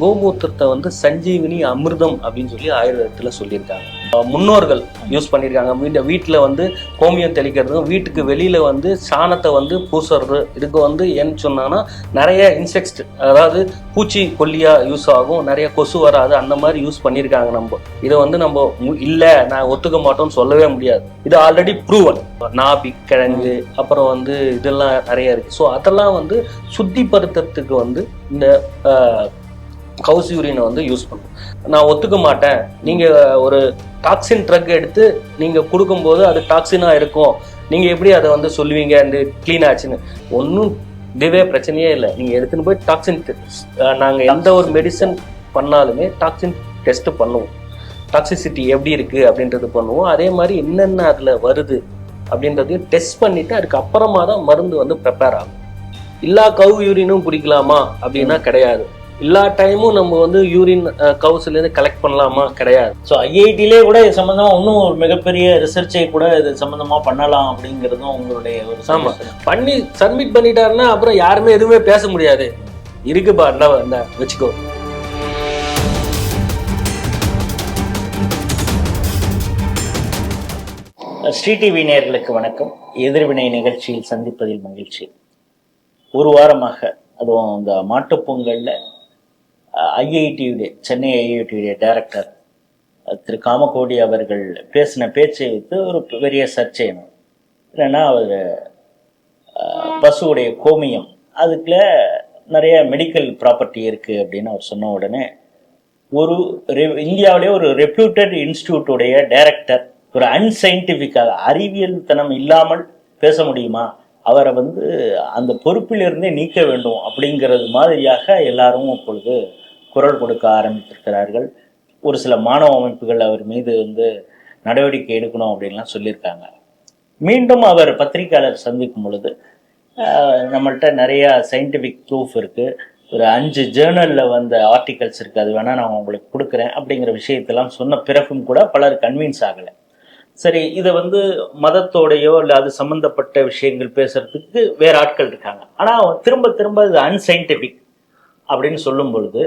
கோமூத்திரத்தை வந்து சஞ்சீவினி அமிர்தம் அப்படின்னு சொல்லி ஆயுர்வேதத்தில் சொல்லியிருக்காங்க. முன்னோர்கள் யூஸ் பண்ணியிருக்காங்க. வீட்டை வீட்டில் வந்து கோமியம் தெளிக்கிறதும் வீட்டுக்கு வெளியில் வந்து சாணத்தை வந்து பூசுறது இதுக்கு வந்து ஏன்னு சொன்னாங்கன்னா நிறைய இன்செக்ட் அதாவது பூச்சி கொல்லியாக யூஸ் ஆகும். நிறைய கொசு வராது. அந்த மாதிரி யூஸ் பண்ணியிருக்காங்க நம்ம. இதை வந்து நம்ம மு- நான் ஒத்துக்க மாட்டோம்னு சொல்லவே முடியாது. இது ஆல்ரெடி ப்ரூவன் நாபி கிழங்கு அப்புறம் வந்து இதெல்லாம் நிறைய இருக்குது ஸோ அதெல்லாம் வந்து சுத்திப்படுத்துறதுக்கு வந்து இந்த கவுஸ் யூரினை வந்து யூஸ் பண்ணும். நான் ஒத்துக்க மாட்டேன். நீங்க ஒரு டாக்ஸின் ட்ரக் எடுத்து நீங்க கொடுக்கும்போது அது டாக்ஸினா இருக்கும். நீங்க எப்படி அதை வந்து சொல்லுவீங்க? இந்த க்ளீன் ஆச்சுன்னு. ஒன்றும் இதுவே பிரச்சனையே இல்லை. நீங்க எடுத்துன்னு போய் டாக்ஸின் நாங்க எந்த ஒரு மெடிசன் பண்ணாலுமே டாக்ஸின் டெஸ்ட் பண்ணுவோம். டாக்ஸிசிட்டி எப்படி இருக்கு அப்படின்றது பண்ணுவோம். அதே மாதிரி என்னென்ன அதுல வருது அப்படின்றதையும் டெஸ்ட் பண்ணிட்டு அதுக்கு அப்புறமா தான் மருந்து வந்து ப்ரிப்பேர் ஆகும். எல்லா கவ் யூரினும் குடிக்கலாமா அப்படின்னா கிடையாது. எல்லா டைமும் நம்ம வந்து யூரின் கவுஸ்ல இருந்து கலெக்ட் பண்ணலாமா? கிடையாது. ஸோ ஐஐடிலே கூட இது சம்மந்தமாக இன்னும் ஒரு மிகப்பெரிய ரிசர்ச்சை கூட இது சம்மந்தமாக பண்ணலாம் அப்படிங்கிறதும் உங்களுடைய ஒரு ஆமா. பண்ணி சப்மிட் பண்ணிட்டாருன்னா அப்புறம் யாருமே எதுவுமே பேச முடியாது. இருக்குப்பா இந்த இந்த வச்சுக்கோ. ஸ்ரீ டிவி நேர்களுக்கு வணக்கம். எதிர்வினை நிகழ்ச்சியில் சந்திப்பதில் மகிழ்ச்சி. ஒரு வாரமாக அதுவும் இந்த மாட்டுப்பொங்கல்ல ஐஐடியுடைய சென்னை ஐஐடியுடைய டைரக்டர் திரு காமகோடி அவர்கள் பேசின பேச்சை வைத்து ஒரு பெரிய சர்ச்சை என்னென்னா அவர் பசுவுடைய கோமியம் அதுக்குள்ள நிறைய மெடிக்கல் ப்ராப்பர்ட்டி இருக்குது அப்படின்னு அவர் சொன்ன உடனே ஒரு ரெ இந்தியாவிலே ஒரு ரெப்யூட்டட் இன்ஸ்டியூட்டுடைய டைரக்டர் ஒரு அன்சைன்டிஃபிக்காக அறிவியல் தனம் இல்லாமல் பேச முடியுமா? அவரை வந்து அந்த பொறுப்பிலிருந்தே நீக்க வேண்டும் அப்படிங்கிறது மாதிரியாக எல்லாரும் இப்பொழுது குரல் கொடுக்க ஆரம்பித்திருக்கிறார்கள். ஒரு சில மாணவ அமைப்புகள் அவர் மீது வந்து நடவடிக்கை எடுக்கணும் அப்படின்லாம் சொல்லியிருக்காங்க. மீண்டும் அவர் பத்திரிக்கையாளர் சந்திக்கும் பொழுது நம்மள்கிட்ட நிறையா சயின்டிஃபிக் ப்ரூஃப் இருக்குது ஒரு அஞ்சு ஜேர்னலில் வந்த ஆர்டிகல்ஸ் இருக்குது அது வேணால் நான் உங்களுக்கு கொடுக்குறேன் அப்படிங்கிற விஷயத்தெல்லாம் சொன்ன பிறகும் கூட பலர் கன்வின்ஸ் ஆகலை. சரி இதை வந்து மதத்தோடையோ இல்லை அது சம்மந்தப்பட்ட விஷயங்கள் பேசுறதுக்கு வேற ஆட்கள் இருக்காங்க. ஆனால் திரும்ப திரும்ப இது அன்சைன்டிஃபிக் அப்படின்னு சொல்லும் பொழுது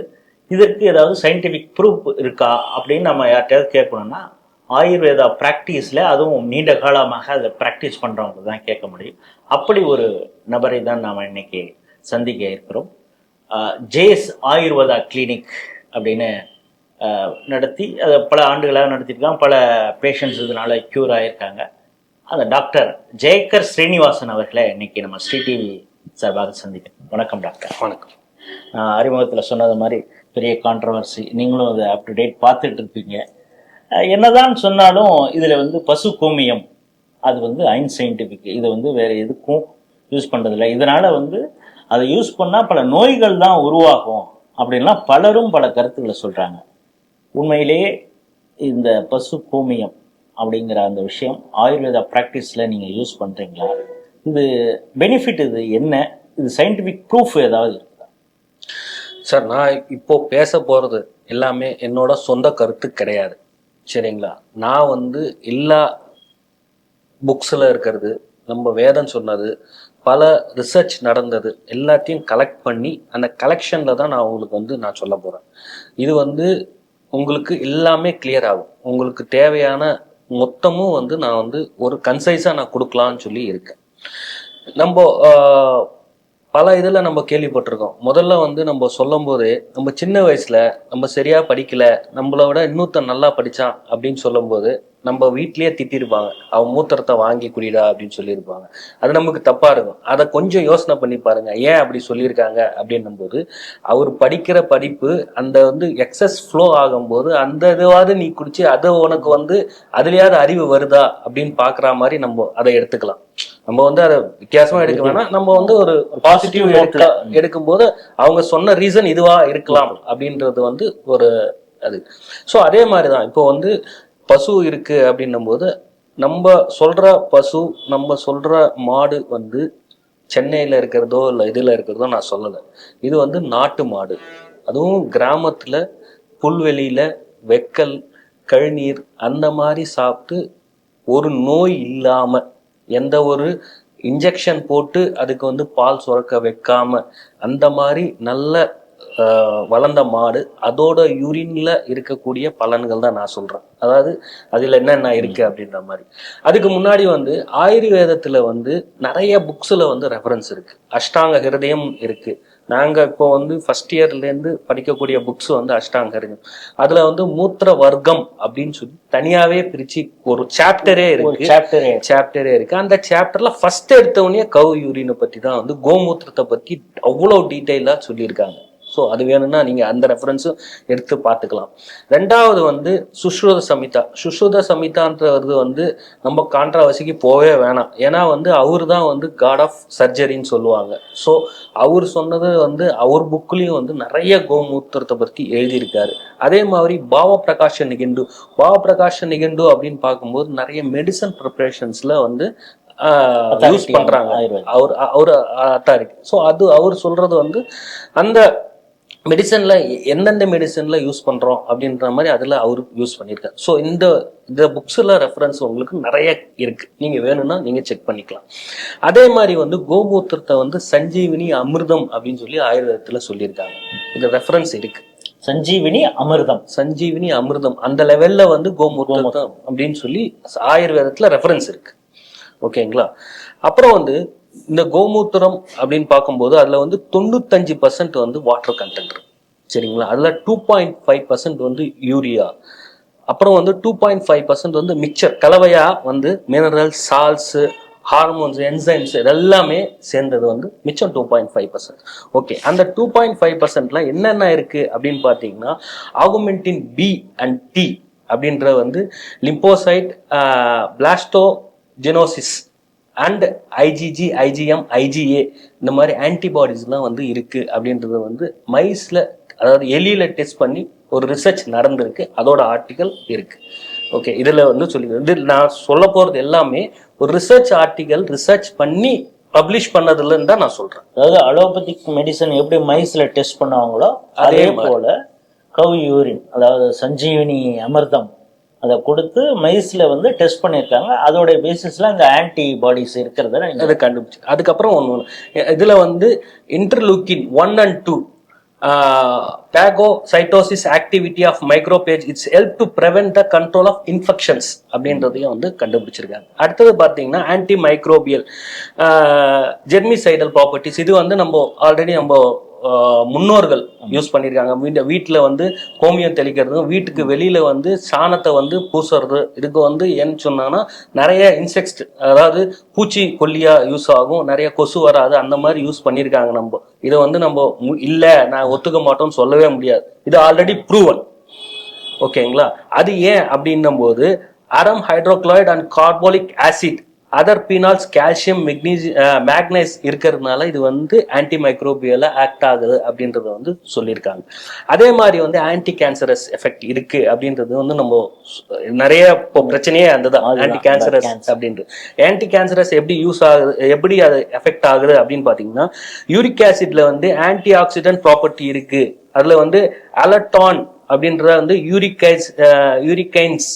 இதற்கு ஏதாவது சயின்டிஃபிக் ப்ரூஃப் இருக்கா அப்படின்னு நம்ம யார்கிட்டயாவது கேட்கணும்னா ஆயுர்வேதா ப்ராக்டிஸில் அதுவும் நீண்ட காலமாக அதை ப்ராக்டிஸ் பண்ணுறவங்க தான் கேட்க முடியும். அப்படி ஒரு நபரை தான் நாம் இன்னைக்கு சந்திக்க இருக்கிறோம். ஜேஸ் ஆயுர்வேதா கிளினிக் அப்படின்னு நடத்தி அதை பல ஆண்டுகளாக நடத்தியிருக்காங்க பல பேஷண்ட்ஸ் இதனால க்யூர் ஆயிருக்காங்க. அந்த டாக்டர் ஜெயக்கர் ஸ்ரீனிவாசன் அவர்களை இன்னைக்கு நம்ம ஸ்ரீ டிவி சார்பாக சந்திக்கிறோம். வணக்கம் டாக்டர் வணக்கம். அறிமுகத்தில் சொன்னது மாதிரி பெரிய கான்ட்ரவர்சி நீங்களும் அதை அப் டு டேட் பார்த்துட்டு இருப்பீங்க. என்னதான் சொன்னாலும் இதில் வந்து பசு கோமியம். அது வந்து அன்சைன்டிஃபிக் இது வந்து வேற எதுக்கும் யூஸ் பண்ணுறதில்ல இதனால வந்து அதை யூஸ் பண்ணால் பல நோய்கள் தான் உருவாகும் அப்படின்லாம் பலரும் பல கருத்துக்களை சொல்கிறாங்க உண்மையிலேயே இந்த பசு கோமியம் அப்படிங்கிற அந்த விஷயம் ஆயுர்வேதா ப்ராக்டிஸில் நீங்கள் யூஸ் பண்ணுறீங்களா இது பெனிஃபிட் இது என்ன? இது சயின்டிஃபிக் ப்ரூஃப் ஏதாவது சார் நான் இப்போ பேச போகிறது எல்லாமே என்னோட சொந்த கருத்து கிடையாது. சரிங்களா? நான் வந்து எல்லா புக்ஸில் இருக்கிறது நம்ம வேதம் சொன்னது பல ரிசர்ச் நடந்தது எல்லாத்தையும் கலெக்ட் பண்ணி அந்த கலெக்ஷனில் தான் நான் உங்களுக்கு வந்து நான் சொல்ல போகிறேன் இது வந்து உங்களுக்கு எல்லாமே கிளியர் ஆகும். உங்களுக்கு தேவையான மொத்தமும் வந்து நான் வந்து ஒரு கன்சைஸாக நான் கொடுக்கலான்னு சொல்லி இருக்கேன். நம்ம பல இதில் நம்ம கேள்விப்பட்டிருக்கோம். முதல்ல வந்து நம்ம சொல்லும்போது நம்ம சின்ன வயசில் நம்ம சரியாக படிக்கலை நம்மளை விட இன்னொருத்தன் நல்லா படித்தான் அப்படின்னு சொல்லும்போது நம்ம வீட்லயே திட்டிருப்பாங்க. அவன் மூத்திரத்தை வாங்கி குடிடா அப்படின்னு சொல்லியிருப்பாங்க. அது நமக்கு தப்பா இருக்கும். அதை கொஞ்சம் யோசனை பண்ணி பாருங்க. ஏன் அப்படி சொல்லியிருக்காங்க அப்படின்னும் போது அவர் படிக்கிற படிப்பு அந்த வந்து எக்ஸஸ் ஃப்ளோ ஆகும்போது அந்த இதுவாவது நீ குடிச்சு அது உனக்கு வந்து அதுலயாவது அறிவு வருதா அப்படின்னு பாக்குற மாதிரி நம்ம அதை எடுத்துக்கலாம். நம்ம வந்து அதை வித்தியாசமா எடுக்க வேணாம். நம்ம வந்து ஒரு பாசிட்டிவ் எடுக்க எடுக்கும்போது அவங்க சொன்ன ரீசன் இதுவா இருக்கலாம் அப்படின்றது வந்து ஒரு அது. ஸோ அதே மாதிரி தான் இப்போ வந்து பசு இருக்கு அப்படின்னும் போது நம்ம சொல்ற பசு நம்ம சொல்ற மாடு வந்து சென்னையில் இருக்கிறதோ இல்லை இதில் இருக்கிறதோ நான் சொல்லலை. இது வந்து நாட்டு மாடு. அதுவும் கிராமத்தில் புல்வெளியில் வெக்கல் கழுநீர் அந்த மாதிரி சாப்பிட்டு ஒரு நோய் இல்லாமல் எந்த ஒரு இன்ஜெக்ஷன் போட்டு அதுக்கு வந்து பால் சுரக்க வைக்காம அந்த மாதிரி நல்ல வளர்ந்த மாடு அதோட யூரின்ல இருக்கக்கூடிய பலன்கள் தான் நான் சொல்றேன். அதாவது அதுல என்னென்ன இருக்கு அப்படின்ற மாதிரி. அதுக்கு முன்னாடி வந்து ஆயுர்வேதத்துல வந்து நிறைய புக்ஸ்ல வந்து ரெஃபரன்ஸ் இருக்கு. அஷ்டாங்க ஹிருதயம் இருக்கு. நாங்க இப்போ வந்து ஃபர்ஸ்ட் இயர்ல இருந்து படிக்கக்கூடிய புக்ஸ் வந்து அஷ்டாங்க ஹிருதயம். அதுல வந்து மூத்திர வர்க்கம் அப்படின்னு சொல்லி தனியாவே பிரிச்சு ஒரு சாப்டரே இருக்கு. சாப்டர் சாப்டரே இருக்கு. அந்த சாப்டர்ல ஃபர்ஸ்ட் எடுத்த உடனே கவு யூரினை பத்தி தான் வந்து கோமூத்திரத்தை பத்தி அவ்வளோ டீட்டெயிலா சொல்லியிருக்காங்க. ஸோ அது வேணும்னா நீங்க அந்த ரெஃபரன்ஸும் எடுத்து பார்த்துக்கலாம். ரெண்டாவது வந்து சுஷ்ருத சமிதா. சுஷ்ருத சமிதான்றது வந்து நம்ம கான்ட்ராவசிக்கு போவே வேணாம். ஏன்னா வந்து அவர் தான் வந்து காட் ஆஃப் சர்ஜரின்னு சொல்லுவாங்க. ஸோ அவர் சொன்னது வந்து அவர் புக்லேயும் வந்து நிறைய கோமூத்திரத்தை பற்றி எழுதியிருக்காரு. அதே மாதிரி பாவ பிரகாஷ நிகண்டு. பாவ பிரகாஷ நிகண்டு அப்படின்னு பார்க்கும்போது நிறைய மெடிசன் ப்ரிப்பரேஷன்ஸ்ல வந்து யூஸ் ஆயுர்வேதம். அவர் அவர் அத்தாரிட்டி ஸோ அது அவர் சொல்றது வந்து அந்த மெடிசன்ல எந்தெந்த மெடிசன்ல யூஸ் பண்றோம் அப்படின்ற மாதிரி அதுல அவர் யூஸ் பண்ணியிருக்காரு. ஸோ இந்த இந்த புக்ஸ்ல ரெஃபரன்ஸ் உங்களுக்கு நிறைய இருக்கு. நீங்க வேணும்னா நீங்க செக் பண்ணிக்கலாம். அதே மாதிரி வந்து கோமூத்திரத்தை வந்து சஞ்சீவினி அமிர்தம் அப்படின்னு சொல்லி ஆயுர்வேதத்துல சொல்லியிருக்காங்க. இந்த ரெஃபரன்ஸ் இருக்கு. சஞ்சீவினி அமிர்தம். சஞ்சீவினி அமிர்தம். அந்த லெவல்ல வந்து கோமூத்திரம். அப்படின்னு சொல்லி ஆயுர்வேதத்துல ரெஃபரன்ஸ் இருக்கு. ஓகேங்களா அப்புறம் வந்து இந்த கோமூத்திரம் அப்படின்னு பார்க்கும்போது அதில் வந்து தொண்ணூத்தஞ்சு பர்சன்ட் வந்து வாட்டர் கண்டென்ட் இருக்கு. சரிங்களா? அதில் டூ பாயிண்ட் ஃபைவ் பர்சன்ட் வந்து யூரியா அப்புறம் வந்து டூ பாயிண்ட் ஃபைவ் பர்சன்ட் வந்து மிக்சர் கலவையாக வந்து மினரல் சால்ஸு ஹார்மோன்ஸ் என்சைம்ஸ் இதெல்லாமே சேர்ந்தது வந்து மிச்சம் two point five percent okay அந்த டூ பாயிண்ட் ஃபைவ் பர்சன்ட்ல என்னென்ன இருக்கு அப்படின்னு பார்த்தீங்கன்னா ஆகுமெண்டின் பி அண்ட் டி அப்படின்ற வந்து lymphocyte blastogenesis and IgG IgM IgA இந்த மாதிரி ஆன்டிபாடிஸ்லாம் வந்து இருக்கு அப்படின்றது வந்து மைஸ்ல அதாவது எலியில டெஸ்ட் பண்ணி ஒரு ரிசர்ச் நடந்திருக்கு. அதோட ஆர்டிகல் இருக்கு. ஓகே இதுல வந்து சொல்லி இது நான் சொல்ல போறது எல்லாமே ஒரு ரிசர்ச் ஆர்டிகல் ரிசர்ச் பண்ணி பப்ளிஷ் பண்ணதுலன்னு தான் நான் சொல்றேன். அதாவது அலோபதிக் மெடிசன் எப்படி மைஸ்ல டெஸ்ட் பண்ணுவாங்களோ அதே போல கவ் யூரின் அதாவது சஞ்சீவினி அமிர்தம் அதை கொடுத்து மைஸில் வந்து டெஸ்ட் பண்ணியிருக்காங்க. அதோடைய பேசிஸில் அந்த ஆன்டிபாடிஸ் இருக்கிறத நீங்க அது கண்டுபிடிச்சு. அதுக்கப்புறம் ஒன்று இதில் வந்து interleukin one and two phagocytosis activity of macrophage it's help to prevent the control of infections அப்படின்றதையும் வந்து கண்டுபிடிச்சிருக்காங்க. அடுத்தது பார்த்தீங்கன்னா ஆன்டி மைக்ரோபியல் ஜெர்மிசைடல் ப்ராப்பர்ட்டிஸ் இது வந்து நம்ம ஆல்ரெடி நம்ம முன்னோர்கள் யூஸ் பண்ணியிருக்காங்க வீட்டு வீட்டில் வந்து கோமியம் தெளிக்கிறதும் வீட்டுக்கு வெளியில் வந்து சாணத்தை வந்து பூசுறது இதுக்கு வந்து ஏன்னு சொன்னாங்கன்னா நிறைய இன்செக்ட் அதாவது பூச்சி கொல்லியாக யூஸ் ஆகும் நிறைய கொசு வராது அந்த மாதிரி யூஸ் பண்ணியிருக்காங்க நம்ம. இதை வந்து நம்ம மு- நான் ஒத்துக்க மாட்டோம்னு சொல்லவே முடியாது. இது ஆல்ரெடி ப்ரூவன் ஓகேங்களா அது ஏன் அப்படின்னும் போது அரம் hydrochloride and carbolic acid other phenols calcium magnesium manganese இருக்கிறதுனால இது வந்து ஆன்டி மைக்ரோபியலா ஆக்ட் ஆகுது அப்படின்றத வந்து சொல்லியிருக்காங்க. அதே மாதிரி வந்து ஆன்டி கேன்சரஸ் எஃபெக்ட் இருக்கு அப்படின்றது வந்து நம்ம நிறைய இப்போ பிரச்சனையே அந்த ஆன்டி கேன்சரஸ். அப்படின்றது. ஆன்டி கேன்சரஸ் எப்படி யூஸ் ஆகுது எப்படி அது எஃபெக்ட் ஆகுது அப்படின்னு பாத்தீங்கன்னா யூரிக் ஆசிட்ல வந்து ஆன்டி ஆக்சிடென்ட் ப்ராப்பர்ட்டி இருக்கு. அதுல வந்து அலட்டான் அப்படின்றத வந்து யூரிகைஸ் யூரிகைன்ஸ்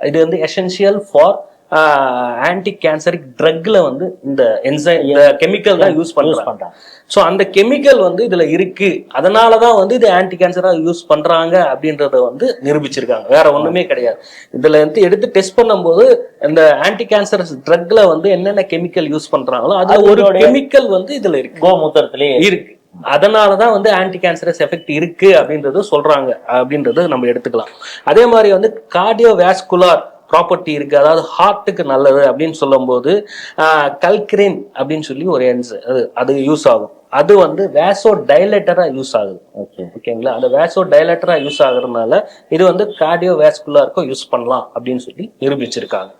இது வந்து எசென்சியல் ஃபார் ஆன்டி கேன்சரிக் ட்ரக்ல வந்து இந்த இந்த கெமிக்கல் தான் யூஸ் பண்றாங்க. ஸோ அந்த கெமிக்கல் வந்து இதுல இருக்கு. அதனால தான் வந்து இது ஆன்டி கேன்சரா யூஸ் பண்றாங்க அப்படின்றத வந்து நிரூபிச்சிருக்காங்க. வேற ஒண்ணுமே கிடையாது. இதுல வந்து எடுத்து டெஸ்ட் பண்ணும்போது இந்த ஆன்டி கேன்சர் ட்ரக்ல வந்து என்னென்ன கெமிக்கல் யூஸ் பண்றாங்களோ அதுல ஒரு கெமிக்கல் வந்து இதுல இருக்கு. கோமூத்திரத்திலேயே இருக்கு. அதனாலதான் வந்து ஆன்டி கேன்சரஸ் எஃபெக்ட் இருக்கு அப்படின்றது சொல்றாங்க அப்படின்றது நம்ம எடுத்துக்கலாம். அதே மாதிரி வந்து கார்டியோ வேஸ்குலார் ப்ராப்பர்ட்டி இருக்கு. அதாவது ஹார்ட்டுக்கு நல்லது அப்படின்னு சொல்லும்போது கல்கிரின் அப்படின்னு சொல்லி ஒரு enzyme, அது அது யூஸ் ஆகும். அது வந்து வேசோ டைலேட்டரா யூஸ் ஆகுது. ஓகே ஓகேங்களா அந்த வேசோ டைலேட்டரா யூஸ் ஆகுறதுனால இது வந்து கார்டியோ வேஸ்குலாருக்கும் யூஸ் பண்ணலாம் அப்படின்னு சொல்லி நிரூபிச்சிருக்காங்க.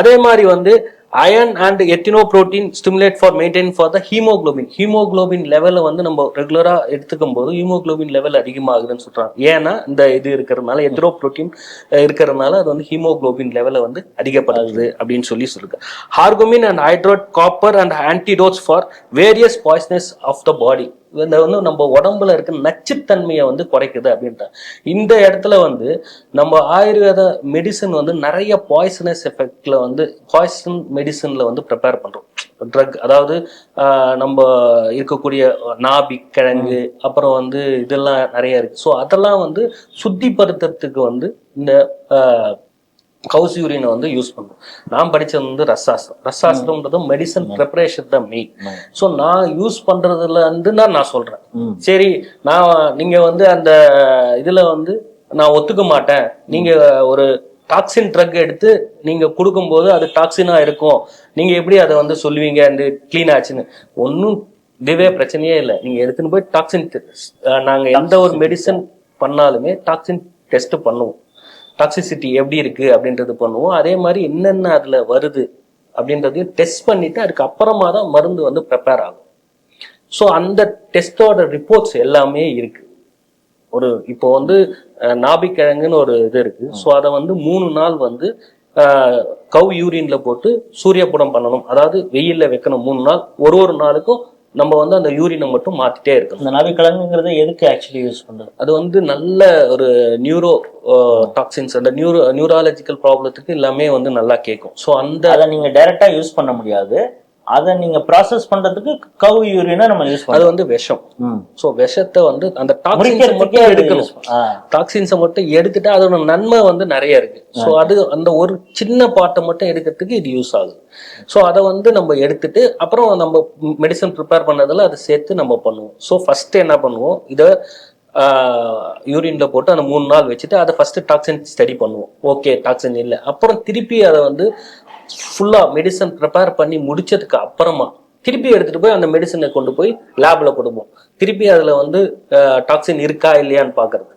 அதே மாதிரி வந்து iron and எத்தினோ protein stimulate for maintain for the haemoglobin haemoglobin லெவலை வந்து நம்ம ரெகுலராக எடுத்துக்கும் போது ஹீமோக்ளோபின் லெவல் அதிகமாகுதுன்னு சொல்கிறாங்க ஏன்னா இந்த இது இருக்கிறதுனால எத்தினோ புரோட்டீன் இருக்கிறதுனால அது வந்து ஹீமோகுளோபின் லெவலை வந்து அதிகப்படுது அப்படின்னு சொல்லி சொல்லுங்க ஹார்கோமின் and ஹைட்ரோட் copper and antidotes for various poisons of the body இந்த வந்து நம்ம உடம்புல இருக்க நச்சுத்தன்மையை வந்து குறைக்குது அப்படின்ற இந்த இடத்துல வந்து நம்ம ஆயுர்வேத மெடிசன் வந்து நிறைய பாய்சனஸ் எஃபெக்ட்ல வந்து பாய்சன் மெடிசன்ல வந்து ப்ரிப்பேர் பண்றோம். ட்ரக் அதாவது ஆஹ், நம்ம இருக்கக்கூடிய நாபி கிழங்கு அப்புறம் வந்து இதெல்லாம் நிறைய இருக்கு. ஸோ அதெல்லாம் வந்து சுத்திப்படுத்துறதுக்கு வந்து இந்த கவுஸ் யூரினை வந்து யூஸ் பண்ணுவோம் நான் படிச்சது வந்து ரசாஸ்திரம் ரசாஸ்திரம்ன்றது மெடிசன் ப்ரிப்பரேஷன் தான் மெயின் ஸோ நான் யூஸ் பண்றதுல இருந்து தான் நான் சொல்றேன். ம். சரி நான் நீங்க வந்து அந்த இதுல வந்து நான் ஒத்துக்க மாட்டேன். நீங்க ஒரு டாக்ஸின் ட்ரக் எடுத்து நீங்க கொடுக்கும்போது அது டாக்ஸினா இருக்கும். நீங்க எப்படி அதை வந்து சொல்லுவீங்க? அந்த க்ளீன் ஆச்சுன்னு. ஒன்றும் இதுவே பிரச்சனையே இல்லை. நீங்க எடுத்துன்னு போய் டாக்ஸின் நாங்க எந்த ஒரு மெடிசன் பண்ணாலுமே டாக்ஸின் டெஸ்ட் பண்ணுவோம். டாக்ஸிசிட்டி எப்படி இருக்கு அப்படின்றது பண்ணுவோம். அதே மாதிரி என்னென்ன அதுல வருது அப்படின்றதையும் டெஸ்ட் பண்ணிட்டு அதுக்கு அப்புறமா தான் மருந்து வந்து ப்ரிப்பேர் ஆகும். ஸோ அந்த டெஸ்டோட ரிப்போர்ட்ஸ் எல்லாமே இருக்கு. ஒரு இப்போ வந்து அஹ், நாபிக்கிழங்குன்னு ஒரு இது இருக்கு. ஸோ அதை வந்து மூணு நாள் வந்து கவ் யூரின்ல போட்டு சூரியப்புடம் பண்ணணும். அதாவது வெயில்ல வைக்கணும். மூணு நாள் ஒரு ஒரு நாளுக்கும் நம்ம வந்து அந்த யூரினை மட்டும் மாத்திட்டே இருக்கணும். இந்த நவிக்கிழங்குங்கிறது எதுக்கு ஆக்சுவலி யூஸ் பண்றது? அது வந்து நல்ல ஒரு நியூரோ டாக்ஸின்ஸ் அந்த நியூரோ நியூராலஜிக்கல் ப்ராப்ளத்துக்கு எல்லாமே வந்து நல்லா கேட்கும் ஸோ அந்த அதை நீங்க டைரக்டா யூஸ் பண்ண முடியாது. அதை நீங்க ப்ராசஸ் பண்றதுக்கு கவ் யூரினை நம்ம யூஸ் அது வந்து விஷம். ஸோ விஷத்தை வந்து அந்த டாக்ஸின்ஸை மட்டும் எடுக்கணும். டாக்ஸின்ஸை மட்டும் எடுத்துட்டு அதோட நன்மை வந்து நிறைய இருக்கு. ஸோ அது அந்த ஒரு சின்ன பாட்டை மட்டும் எடுக்கிறதுக்கு இது யூஸ் ஆகுது. ஸோ அதை வந்து நம்ம எடுத்துட்டு அப்புறம் நம்ம மெடிசன் ப்ரிப்பேர் பண்ணதில் அதை சேர்த்து நம்ம பண்ணுவோம். ஸோ ஃபர்ஸ்ட் என்ன பண்ணுவோம்? இதை யூரின்ல போட்டு அந்த மூணு நாள் வச்சுட்டு அதை ஃபர்ஸ்ட் டாக்ஸின் ஸ்டடி பண்ணுவோம். ஓகே டாக்ஸின் இல்லை. அப்புறம் திருப்பி அதை வந்து ஃபுல்லாக மெடிசன் ப்ரிப்பேர் பண்ணி முடிச்சதுக்கு அப்புறமா திருப்பி எடுத்துட்டு போய் அந்த மெடிசனை கொண்டு போய் லேபில் கொடுப்போம். திருப்பி அதில் வந்து டாக்ஸின் இருக்கா இல்லையான்னு பார்க்குறது.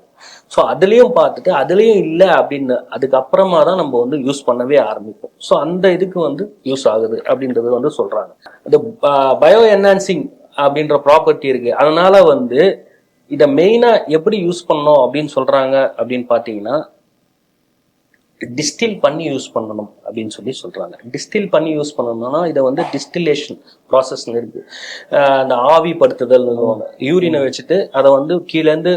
ஸோ அதுலேயும் பார்த்துட்டு அதுலேயும் இல்லை அப்படின்னு அதுக்கப்புறமா தான் நம்ம வந்து யூஸ் பண்ணவே ஆரம்பிப்போம். ஸோ அந்த இதுக்கு வந்து யூஸ் ஆகுது அப்படின்றது வந்து சொல்கிறாங்க இந்த பயோ என்ஹான்சிங் அப்படின்ற ப்ராப்பர்ட்டி இருக்குது அதனால் வந்து இதை மெயினாக எப்படி யூஸ் பண்ணோம் அப்படின்னு சொல்கிறாங்க அப்படின்னு பார்த்தீங்கன்னா டிஸ்டில் பண்ணி யூஸ் பண்ணணும் அப்படின்னு சொல்லி சொல்கிறாங்க டிஸ்டில் பண்ணி யூஸ் பண்ணணும்னா இதை வந்து டிஸ்டிலேஷன் ப்ராசஸ் இருக்கு. அந்த ஆவி படுத்துதல் யூரினை வச்சுட்டு அதை வந்து கீழேருந்து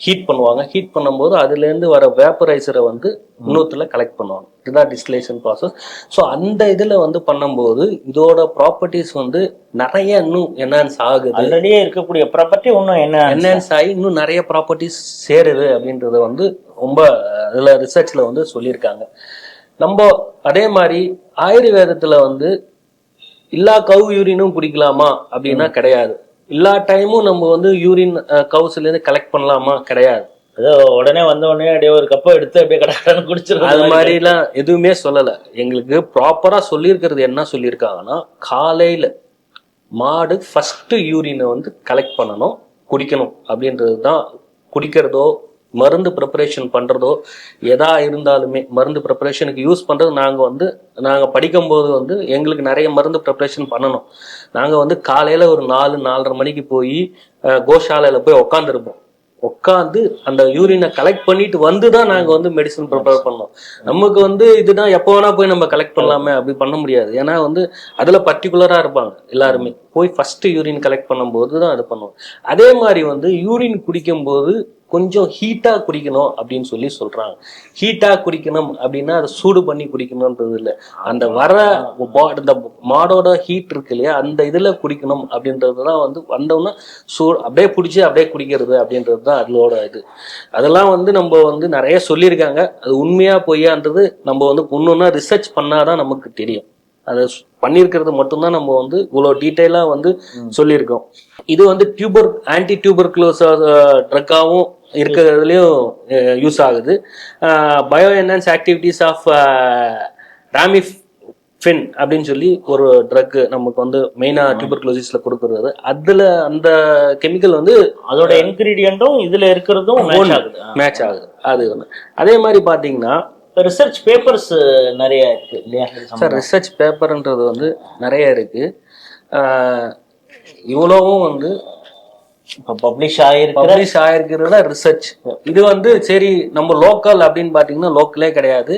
ஹீட் பண்ணுவாங்க. ஹீட் பண்ணும்போது அதுலேருந்து வர வேப்பரைசரை வந்து இன்னொருத்துல கலெக்ட் பண்ணுவாங்க. இதுதான் டிஸ்டிலேஷன் ப்ராசஸ் ஸோ அந்த இதில் வந்து பண்ணும்போது இதோட ப்ராப்பர்ட்டிஸ் வந்து நிறைய இன்னும் என்ஹான்ஸ் ஆகுது. ஆல்ரெடியே இருக்கக்கூடிய ப்ராப்பர்ட்டி இன்னும் என்ன என்ஹான்ஸ் ஆகி இன்னும் நிறைய ப்ராப்பர்ட்டிஸ் சேருது அப்படின்றத வந்து ரொம்ப அதில் ரிசர்ச்ல வந்து சொல்லியிருக்காங்க. நம்ம அதே மாதிரி ஆயுர்வேதத்துல வந்து எல்லா கவு யூரினும் குடிக்கலாமா? அப்படின்னா கிடையாது. எல்லா டைமும் நம்ம வந்து யூரின் கவுஸ்ல இருந்து கலெக்ட் பண்ணலாமா? கிடையாது. ஏதோ உடனே வந்த உடனே அப்படியே ஒரு கப்பை எடுத்து அப்படியே கடற்கடன்னு அது குடிச்சிருக்காங்க மாதிரிலாம் எதுவுமே சொல்லல. எங்களுக்கு ப்ராப்பரா சொல்லியிருக்கிறது என்ன சொல்லியிருக்காங்கன்னா காலையில மாடு ஃபர்ஸ்ட் யூரினை வந்து கலெக்ட் பண்ணணும் குடிக்கணும் அப்படின்றது தான் குடிக்கிறதோ மருந்து ப்ரிப்பரேஷன் பண்ணுறதோ எதா இருந்தாலுமே மருந்து ப்ரிப்பரேஷனுக்கு யூஸ் பண்ணுறது நாங்கள் வந்து நாங்கள் படிக்கும்போது வந்து எங்களுக்கு நிறைய மருந்து ப்ரிப்பரேஷன் பண்ணணும். நாங்கள் வந்து காலையில் ஒரு நாலு நாலரை மணிக்கு போய் கோஷாலையில் போய் உட்காந்துருப்போம் உட்காந்து அந்த யூரினை கலெக்ட் பண்ணிட்டு வந்து தான் நாங்கள் வந்து மெடிசன் ப்ரிப்பேர் பண்ணோம். நமக்கு வந்து இதுதான் எப்போ வேணா போய் நம்ம கலெக்ட் பண்ணலாமே அப்படி பண்ண முடியாது. ஏன்னா வந்து அதில் பர்டிகுலராக இருப்பாங்க எல்லாருமே. போய் ஃபர்ஸ்ட் யூரின் கலெக்ட் பண்ணும்போது தான் அது பண்ணுவோம். அதே மாதிரி வந்து யூரின் குடிக்கும்போது கொஞ்சம் ஹீட்டாக குடிக்கணும் அப்படின்னு சொல்லி சொல்கிறாங்க ஹீட்டாக குடிக்கணும் அப்படின்னா அதை சூடு பண்ணி குடிக்கணுன்றது இல்லை. அந்த வர பா- இந்த மாடோட ஹீட் இருக்கு இல்லையா அந்த இதில் குடிக்கணும் அப்படின்றது தான் வந்து வந்தோம்னா சூ அப்படியே பிடிச்சி அப்படியே குடிக்கிறது அப்படின்றது தான் அதோட இது. அதெல்லாம் வந்து நம்ம வந்து நிறைய சொல்லியிருக்காங்க. அது உண்மையாக பொய்யான்றது நம்ம வந்து ஒன்னொன்னா ரிசர்ச் பண்ணாதான் நமக்கு தெரியும். அதை பண்ணியிருக்கிறது மட்டும்தான் நம்ம வந்து இவ்வளோ டீட்டெயிலாக வந்து சொல்லியிருக்கோம். இது வந்து டியூபர் ஆன்டி டியூபர் க்ளோஸ் ட்ரக்காகவும் இருக்கிறதுலையும் யூஸ் ஆகுது. பயோ என்ஹான்ஸ் ஆக்டிவிட்டீஸ் ஆஃப் ராமிஃபின் அப்படின்னு சொல்லி ஒரு ட்ரக் நமக்கு வந்து மெயினாக டியூபர் க்ளோசிஸில் கொடுக்குறது. அதில் அந்த கெமிக்கல் வந்து அதோட இன்கிரீடியன்ட்டும் இதுல இருக்கிறதும் மேட்ச் ஆகுது. மேட்ச் ஆகுது. அது ஒன்று அதே மாதிரி பார்த்தீங்கன்னா ரிசர்ச் பேப்பர்ஸ் நிறைய இருக்கு இல்லையா? சார் ரிசர்ச் பேப்பர்ன்றது வந்து நிறைய இருக்கு. இவ்வளவும் வந்து இப்ப பப்ளிஷ் ஆயிருக்கிற பப்ளிஷ் ஆயிருக்கிறத ரிசர்ச் இது வந்து சரி நம்ம லோக்கல் அப்படின்னு பாத்தீங்கன்னா லோக்கலே கிடையாது.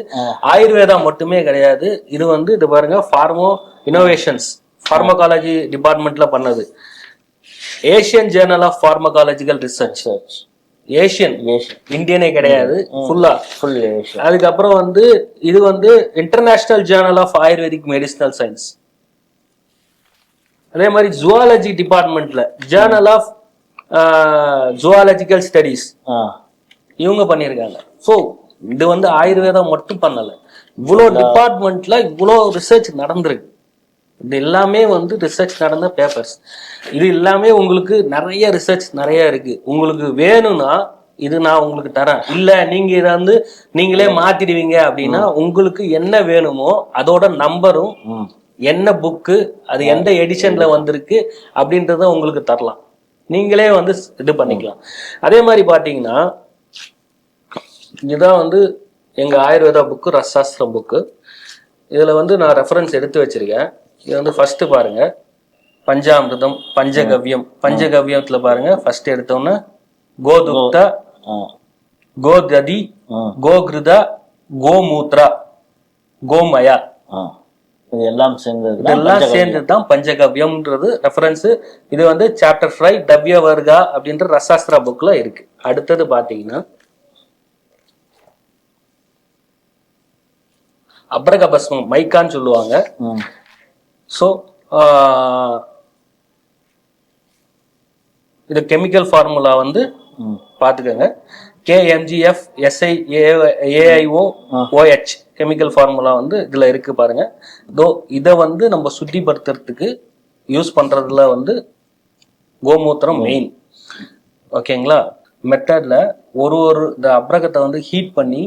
ஆயுர்வேதா மட்டுமே கிடையாது. இது வந்து இது பாருங்க ஃபார்மோ இனோவேஷன்ஸ் ஃபார்மகாலஜி டிபார்ட்மெண்ட்ல பண்ணது. Asian journal of pharmacological research Asian இந்தியனே கிடையாது ஃபுல்லா ஃபுல் அதுக்கப்புறம் வந்து இது வந்து international journal of Ayurvedic medicinal science அதே மாதிரி ஜுவாலஜி டிபார்ட்மெண்ட்ல ஜேர்னல் ஆஃப் ஜுவாலஜிக்கல் ஸ்டடீஸ் இவங்க பண்ணியிருக்காங்க. ஸோ இது வந்து ஆயுர்வேதம் மட்டும் பண்ணல. இவ்வளோ டிபார்ட்மெண்ட்ல இவ்வளோ ரிசர்ச் நடந்திருக்கு. இது எல்லாமே வந்து ரிசர்ச் நடந்த பேப்பர்ஸ் இது எல்லாமே உங்களுக்கு நிறைய ரிசர்ச் நிறைய இருக்கு. உங்களுக்கு வேணும்னா இது நான் உங்களுக்கு தரேன். இல்ல நீங்க இதை வந்து நீங்களே மாத்திடுவீங்க அப்படின்னா உங்களுக்கு என்ன வேணுமோ அதோட நம்பரும் என்ன புக்கு அது எந்த எடிஷன்ல வந்திருக்கு அப்படின்றத உங்களுக்கு தரலாம். நீங்களே வந்து இது பண்ணிக்கலாம். அதே மாதிரி பாத்தீங்கன்னா இதுதான் வந்து எங்க ஆயுர்வேதா புக்கு ரசாஸ்திரம் புக்கு இதுல வந்து நான் ரெஃபரன்ஸ் எடுத்து வச்சிருக்கேன். இது வந்து ஃபர்ஸ்ட் பாருங்க. பஞ்சாமிர்தம் பஞ்சகவ்யம். பஞ்சகவ்யத்துல பாருங்க. ஃபர்ஸ்ட் எடுத்தோன்னே கோதுக்தா ஆ. கோததி கோகிருதா கோமூத்ரா கோமயா. இது எல்லாம் சேர்ந்தது இதெல்லாம் சேர்ந்தது தான் பஞ்சகவ்யம்ன்றது ரெஃபரன்ஸ் இது வந்து சாப்டர் ஃபைவ் டவ்ய வர்கா அப்படின்ற ரசாஸ்திரா புக்ல இருக்கு. அடுத்தது பாத்தீங்கன்னா அப்ரகபஸ்மம் மைக்கான்னு சொல்லுவாங்க. ஸோ இது கெமிக்கல் ஃபார்முலா வந்து பார்த்துக்கோங்க KMGF SI AIO OH chemical formula வந்து இதில் இருக்கு பாருங்க. தோ இதை வந்து நம்ம சுத்திப்படுத்துறதுக்கு யூஸ் பண்றதுல வந்து கோமூத்திரம் மெயின் ஓகேங்களா? மெத்தட்ல ஒரு ஒரு இந்த அப்ரகத்தை வந்து ஹீட் பண்ணி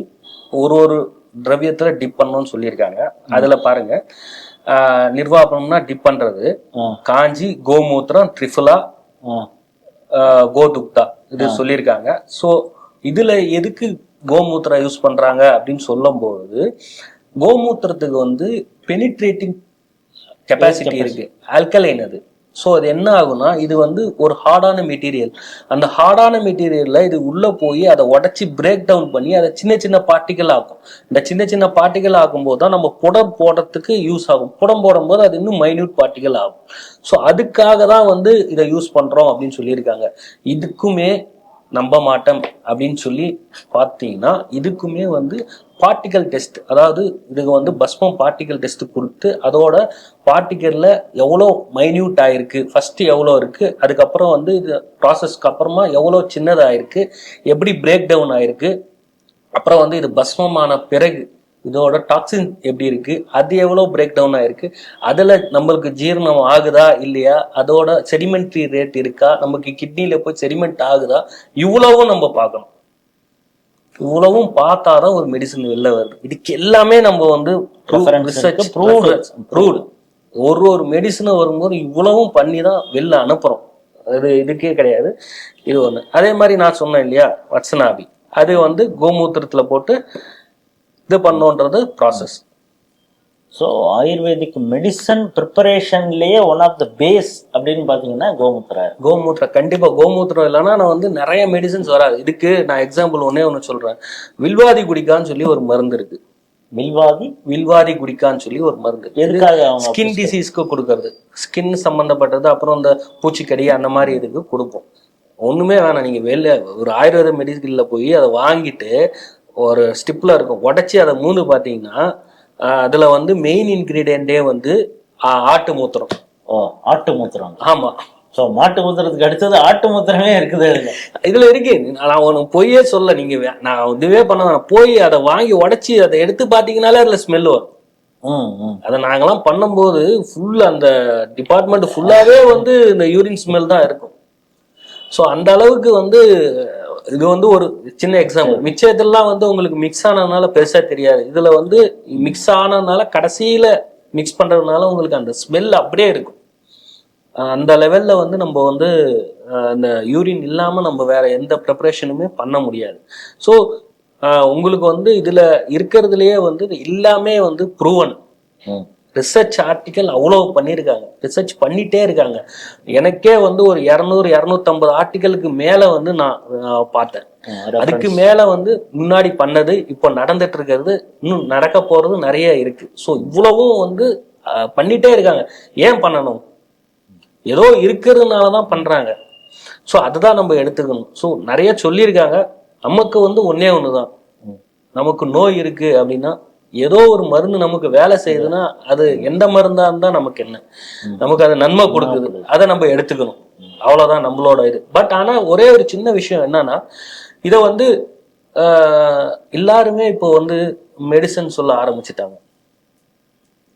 ஒரு ஒரு திரவியத்துல டிப் பண்ணணும்னு சொல்லியிருக்காங்க. அதுல பாருங்க. ஆஹ் நிர்வாபனம்னா டிப் பண்றது. காஞ்சி கோமூத்திரம் ட்ரிஃபுலா கோதுக்தா இது சொல்லியிருக்காங்க. ஸோ இதுல எதுக்கு கோமூத்திரம் யூஸ் பண்றாங்க அப்படின்னு சொல்லும்போது கோமூத்திரத்துக்கு வந்து பெனிட்ரேட்டிங் கெப்பாசிட்டி இருக்கு. ஆல்கலைன் அது. ஸோ அது என்ன ஆகும்னா இது வந்து ஒரு ஹார்டான மெட்டீரியல் அந்த ஹார்டான மெட்டீரியலில் இது உள்ளே போய் அதை உடைச்சி பிரேக் டவுன் பண்ணி அதை சின்ன சின்ன பார்ட்டிக்கல் ஆகும் இந்த சின்ன சின்ன பார்ட்டிக்கல் ஆகும்போது தான் நம்ம புடம் போடுறதுக்கு யூஸ் ஆகும். புடம் போடும்போது அது இன்னும் மைன்யூட் பார்ட்டிக்கல் ஆகும். ஸோ அதுக்காக தான் வந்து இதை யூஸ் பண்ணுறோம் அப்படின்னு சொல்லியிருக்காங்க. இதுக்குமே நம்ப மாட்டோம் அப்படின்னு சொல்லி பார்த்தீங்கன்னா இதுக்குமே வந்து பார்ட்டிகல் டெஸ்ட் அதாவது இதுக்கு வந்து பஸ்மம் பார்ட்டிகல் டெஸ்ட் கொடுத்து அதோட பார்ட்டிகல்ல எவ்வளோ மைன்யூட் ஆயிருக்கு ஃபர்ஸ்ட் எவ்வளோ இருக்கு அதுக்கப்புறம் வந்து இது ப்ராசஸ்க்கு அப்புறமா எவ்வளோ சின்னதாயிருக்கு எப்படி பிரேக் டவுன் ஆயிருக்கு அப்புறம் வந்து இது பஸ்மமான பிறகு இதோட டாக்ஸின் எப்படி இருக்கு? அது எவ்வளோ பிரேக் டவுன் ஆயிருக்கு? அதில் நம்மளுக்கு ஜீரணம் ஆகுதா இல்லையா? அதோட செடிமெண்ட்ரி ரேட் இருக்கா? நமக்கு கிட்னியில் போய் செடிமெண்ட் ஆகுதா? இவ்வளவும் நம்ம பார்க்கணும். இவ்வளவும் பார்த்தாதான் ஒரு மெடிசன் வெளில வருது. இதுக்கு எல்லாமே நம்ம வந்து ப்ரூவ்டு ஒரு ஒரு மெடிசனும் வரும்போது இவ்வளவும் பண்ணி தான் வெளில அனுப்புறோம். அது இதுக்கே கிடையாது. இது ஒண்ணு. அதே மாதிரி நான் சொன்னேன் இல்லையா? வட்சனாபி அது வந்து கோமூத்திரத்துல போட்டு இது பண்ணோன்றது ப்ராசஸ் ஸோ ஆயுர்வேதிக் மெடிசன் ப்ரிப்பரேஷன்லேயே ஒன் ஆஃப் த பேஸ் அப்படின்னு பார்த்தீங்கன்னா கோமுத்திர கோமூத்திரம் கண்டிப்பா கோமூத்திரம் இல்லைன்னா நான் வந்து நிறைய மெடிசன்ஸ் வராது. இதுக்கு நான் எக்ஸாம்பிள் ஒன்னே ஒன்று சொல்றேன். வில்வாதி குடிக்கான்னு சொல்லி ஒரு மருந்து இருக்கு. வில்வாதி? வில்வாதி குடிக்கான்னு சொல்லி ஒரு மருந்து எதுக்காக ஸ்கின் டிசீஸ்க்கு கொடுக்கறது. ஸ்கின் சம்பந்தப்பட்டது அப்புறம் இந்த பூச்சிக்கடி அந்த மாதிரி இதுக்கு கொடுப்போம். ஒண்ணுமே வேணாம். நீங்க வெளில ஒரு ஆயுர்வேத மெடிக்கல்ல போய் அதை வாங்கிட்டு ஒரு ஸ்டிப்ல இருக்கும். உடைச்சி அதை மூணு பார்த்தீங்கன்னா அதுல வந்து மெயின் இன்கிரீடியண்டே வந்து ஆட்டு மூத்திரம். ஓ ஆட்டு மூத்திரம். ஆமா. ஸோ மாட்டு மூத்திரத்துக்கு அடுத்தது ஆட்டு மூத்திரமே இருக்குது இதுல இருக்கு. நான் உனக்கு பொய்யே சொல்ல நீங்க வே- நான் இதுவே பண்ண. போய் அதை வாங்கி உடைச்சி அதை எடுத்து பார்த்தீங்கனாலே அதுல ஸ்மெல் வரும். ம் அதை நாங்கெல்லாம் பண்ணும்போது ஃபுல் அந்த டிபார்ட்மெண்ட் ஃபுல்லாவே வந்து இந்த யூரின் ஸ்மெல் தான் இருக்கும். ஸோ அந்த அளவுக்கு வந்து இது வந்து ஒரு சின்ன எக்ஸாம்பிள் மிச்சத்தெல்லாம் வந்து உங்களுக்கு மிக்ஸ் ஆனதுனால பெருசா தெரியாது. இதுல வந்து மிக்ஸ் ஆனதுனால கடைசியில மிக்ஸ் பண்றதுனால உங்களுக்கு அந்த ஸ்மெல் அப்படியே இருக்கும். அந்த லெவல்ல வந்து நம்ம வந்து அந்த யூரின் இல்லாம நம்ம வேற எந்த ப்ரிப்பரேஷனுமே பண்ண முடியாது. ஸோ உங்களுக்கு வந்து இதுல இருக்கிறதுலயே வந்து எல்லாமே வந்து ப்ரூவன் ரிசர்ச் ஆர்டிக்கல் அவ்வளோ பண்ணியிருக்காங்க ரிசர்ச் பண்ணிட்டே இருக்காங்க. எனக்கே வந்து ஒரு இரநூறு இரநூத்தம்பது ஆர்டிக்கலுக்கு மேலே வந்து நான் பார்த்தேன். அதுக்கு மேலே வந்து முன்னாடி பண்ணது இப்போ நடந்துட்டு இருக்கிறது இன்னும் நடக்க போறது நிறைய இருக்கு. ஸோ இவ்வளவும் வந்து பண்ணிட்டே இருக்காங்க. ஏன் பண்ணணும்? ஏதோ இருக்கிறதுனால தான் பண்றாங்க. ஸோ அதுதான் நம்ம எடுத்துக்கணும். ஸோ நிறைய சொல்லியிருக்காங்க. நமக்கு வந்து ஒன்னே ஒன்று தான் நமக்கு நோய் இருக்கு அப்படின்னா ஏதோ ஒரு மருந்து நமக்கு வேலை செய்யுதுன்னா அது எந்த மருந்தா இருந்தா நமக்கு என்ன? நமக்கு அது நன்மை கொடுக்குது. அதை நம்ம எடுத்துக்கணும். அவ்வளவுதான் நம்மளோட இது. பட் ஆனா ஒரே ஒரு சின்ன விஷயம் என்னன்னா இதை வந்து ஆஹ், எல்லாருமே இப்போ வந்து மெடிசன் சொல்ல ஆரம்பிச்சிட்டாங்க.